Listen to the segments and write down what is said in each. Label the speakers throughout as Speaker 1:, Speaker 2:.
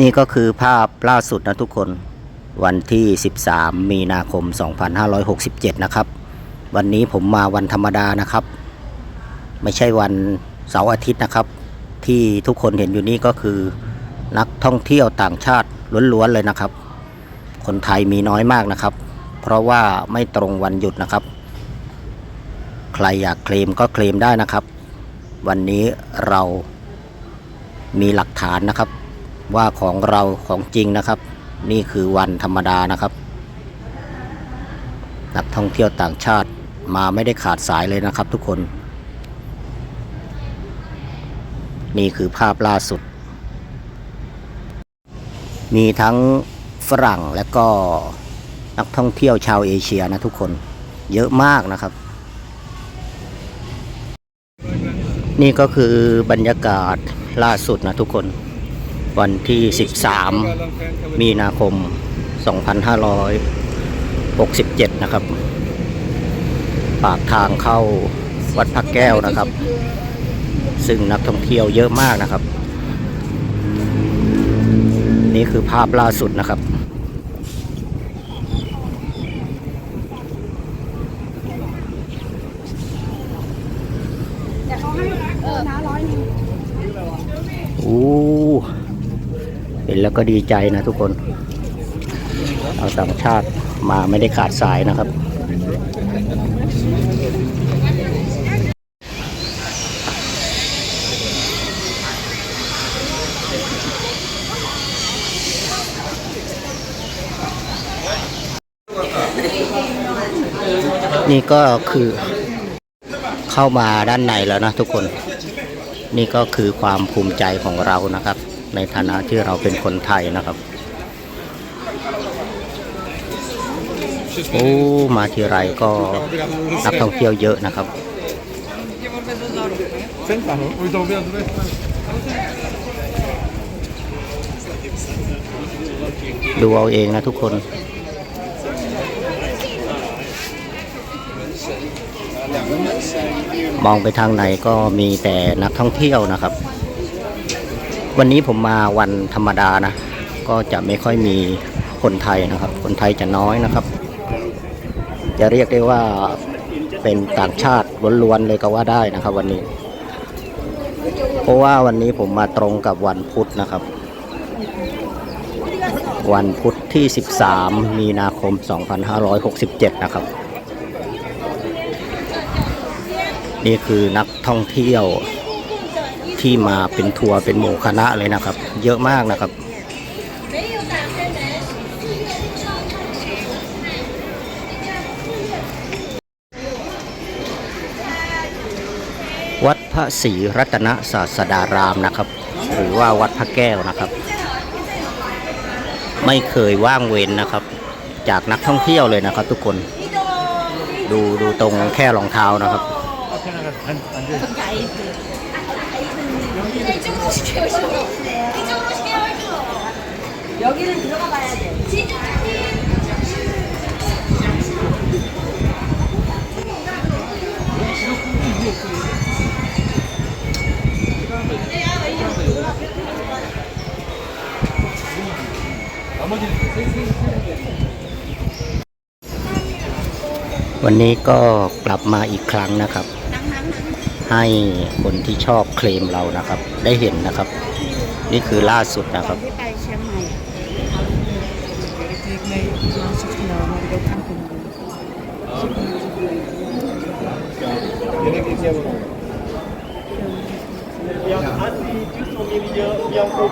Speaker 1: นี่ก็คือภาพล่าสุดนะทุกคนวันที่ 13 มีนาคม 2567 นะครับ วันนี้ผมมาวันธรรมดานะครับ ไม่ใช่วันเสาร์อาทิตย์นะครับ ที่ทุกคนเห็นอยู่นี่ก็คือนักท่องเที่ยวต่างชาติล้วนๆเลยนะครับ คนไทยมีน้อยมากนะครับ เพราะว่าไม่ตรงวันหยุดนะครับ ใครอยากเคลมก็เคลมได้นะครับ วันนี้เรามีหลักฐานนะครับ ว่าของเราของจริงนะครับ นี่คือวันธรรมดานะครับ นักท่องเที่ยวต่างชาติมาไม่ได้ขาดสายเลยนะครับทุกคน นี่คือภาพล่าสุด มีทั้งฝรั่งและก็นักท่องเที่ยวชาวเอเชียนะทุกคนเยอะมากนะครับ นี่ก็คือบรรยากาศล่าสุดนะทุกคน วันที่ 13 มีนาคม 2567 นะครับ ปากทางเข้าวัดพระแก้วนะครับ ซึ่งนักท่องเที่ยวเยอะมากนะครับ นี่คือภาพล่าสุดนะครับ
Speaker 2: แต่เขาให้เอ
Speaker 1: เห็นแล้วก็ดีใจนะทุกคนเอาต่างชาติมาไม่ได้ขาดสายนะครับ นี่ก็คือเข้ามาด้านในแล้วนะทุกคน นี่ก็คือความภูมิใจของเรานะครับ ในฐานะที่เราเป็นคนไทยนะครับ โอ้ มาทีไรก็นักท่องเที่ยวเยอะนะครับดูเอาเองนะทุกคนมองไปทางไหนก็มีแต่นักท่องเที่ยวนะครับ วันนี้ผมมาวันธรรมดานะ ก็จะไม่ค่อยมีคนไทยนะครับ คนไทยจะน้อยนะครับ จะเรียกได้ว่าเป็นต่างชาติล้วนๆเลยก็ว่าได้นะครับ วันนี้ เพราะว่าวันนี้ผมมาตรงกับวันพุธนะครับ วันพุธที่ 13 มีนาคม 2567 นะครับ นี่คือนักท่องเที่ยว ที่มาเป็นทัวร์เป็นหมู่คณะเลยนะครับ เยอะมากนะครับวัดพระศรีรัตนศาสดารามนะครับ หรือว่าวัดพระแก้วนะครับ ไม่เคยว่างเว้นนะครับ จากนักท่องเที่ยวเลยนะครับ ทุกคนดูดูตรงแค่รองเท้านะครับ
Speaker 2: 이쪽으로 시켜줘. 이쪽으로 시켜줘. 여기는 들어가 봐야 돼.
Speaker 3: 나머지는 생
Speaker 1: วันนี้ก็กลับมาอีกครั้งนะครับ ให้คนที่ชอบเคลมเรานะครับ ได้เห็นนะครับ นี่คือล่าสุดนะครับ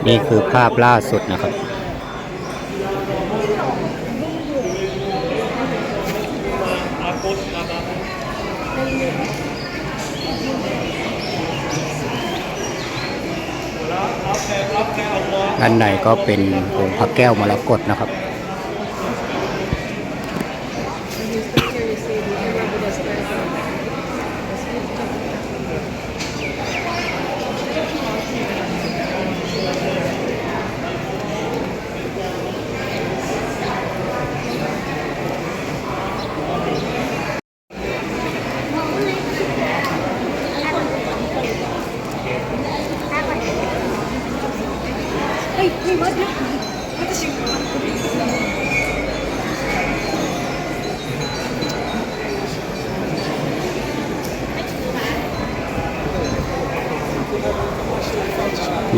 Speaker 1: นี่คือภาพล่าสุดนะครับ ได้ยินไห ด้านในก็เป็นองค์พระแก้วมรกตนะครับ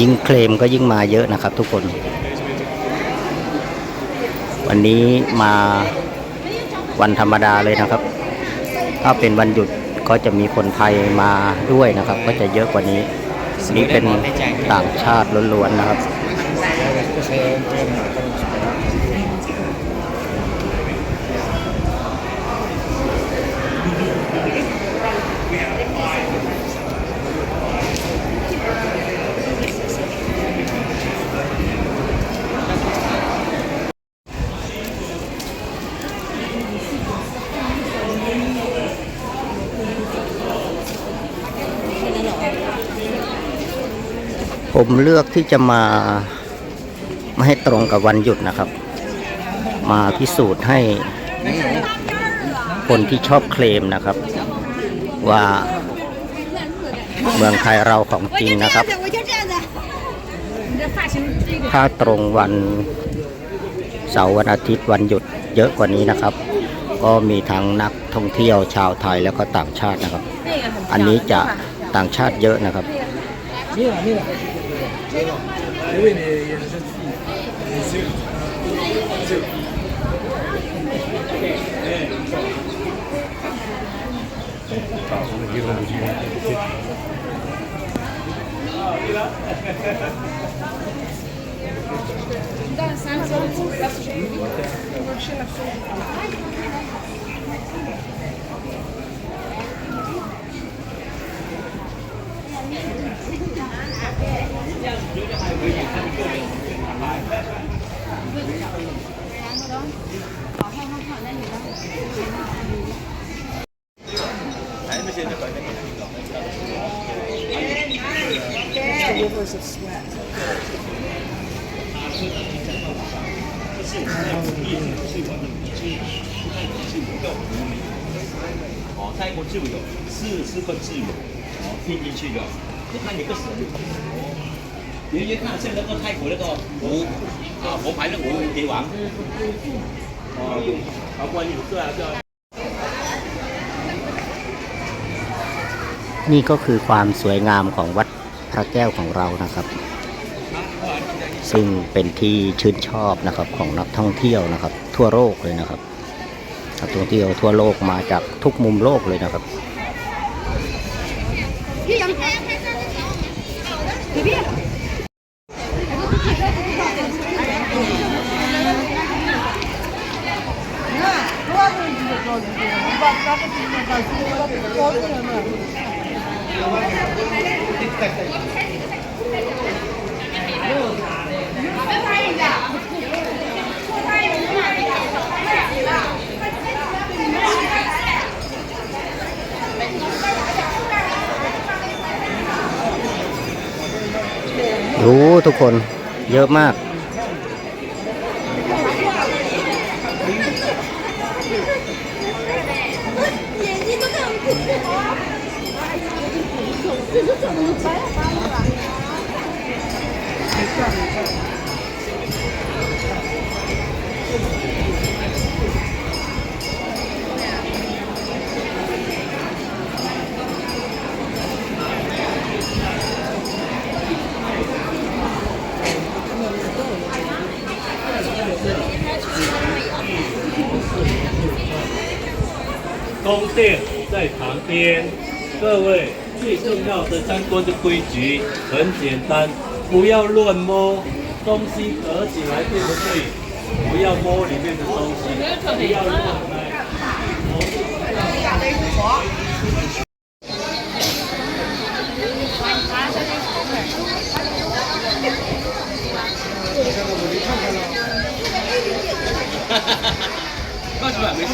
Speaker 1: ยิ่งเคลมก็ยิ่งมาเยอะนะครับทุกคน วันนี้มาวันธรรมดาเลยนะครับ ถ้าเป็นวันหยุดก็จะมีคนไทยมาด้วยนะครับ ก็จะเยอะกว่านี้ นี่เป็นต่างชาติล้วนๆนะครับ ผมเลือกที่จะมาไม่ให้ตรงกับวันหยุดนะครับ มาพิสูจน์ให้คนที่ชอบเคลมนะครับ ว่าเมืองไทยเราของจริงนะครับ ถ้าตรงวันเสาร์วันอาทิตย์วันหยุดเยอะกว่านี้นะครับ ก็มีทั้งนักท่องเที่ยวชาวไทยแล้วก็ต่างชาตินะครับ อันนี้จะต่างชาติเยอะนะครับ
Speaker 3: Mais oui, mais il y
Speaker 4: a une jeune fille. Les yeux. Les yeux. Pardon, les 自由，四十个自由，哦，进进去的，就看你个实力。哦 ยืดยืดข้างเส้นแล้วก็ไข้หัว
Speaker 1: นี่ก็คือความสวยงามของวัดพระแก้วของเรานะครับ ซึ่งเป็นที่ชื่นชอบนะครับของนักท่องเที่ยวนะครับ ทั่วโลกเลยนะครับนักท่องเที่ยวทั่วโลกมาจากทุกมุมโลกเลยนะครับ ทุกคนเยอะมาก
Speaker 2: 眼睛
Speaker 5: 各位最重要的三观的规矩很简单，不要乱摸东西，合起来对不对？不要摸里面的东西，不要乱来。
Speaker 4: 没事没事。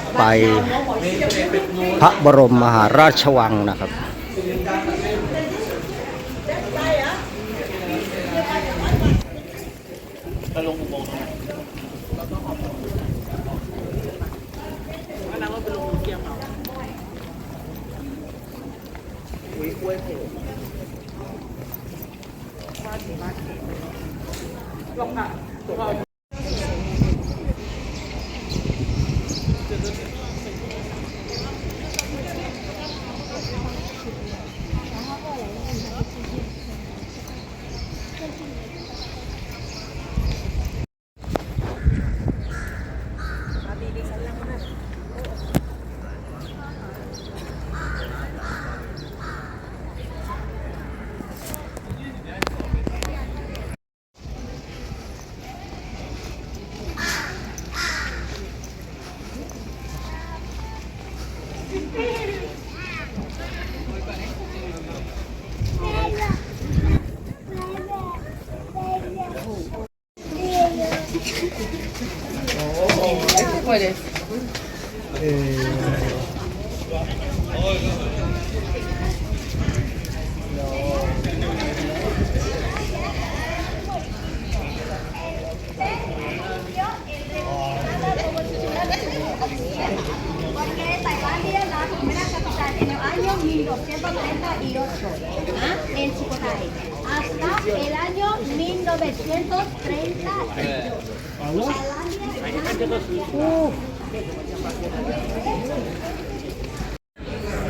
Speaker 1: ไปพระบรมมหาราชวังนะครับ
Speaker 2: Porque Tailandia la primera capital en el año 1238 ¿ah? en hasta el año 1930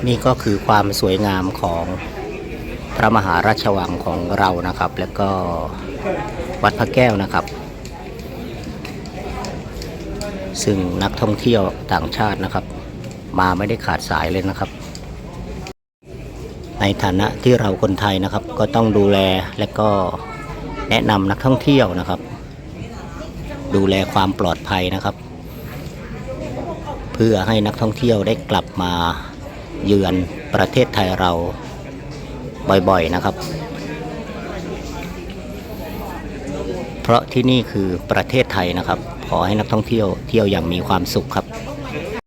Speaker 1: นี่ก็คือความสวยงามของพระมหาราชวังของเรานะครับ แล้วก็วัดพระแก้วนะครับ ซึ่งนักท่องเที่ยวต่างชาตินะครับ มาไม่ได้ขาดสายเลยนะครับ ในฐานะที่เราคนไทยนะครับก็ต้องดูแลและก็ แนะนำนักท่องเที่ยวนะครับ ดูแลความปลอดภัยนะครับ เพื่อให้นักท่องเที่ยวได้กลับมาเยือนประเทศไทยเราบ่อยๆนะครับ เพราะที่นี่คือประเทศไทยนะครับ ขอให้นักท่องเที่ยวเที่ยวอย่างมีความสุขครับ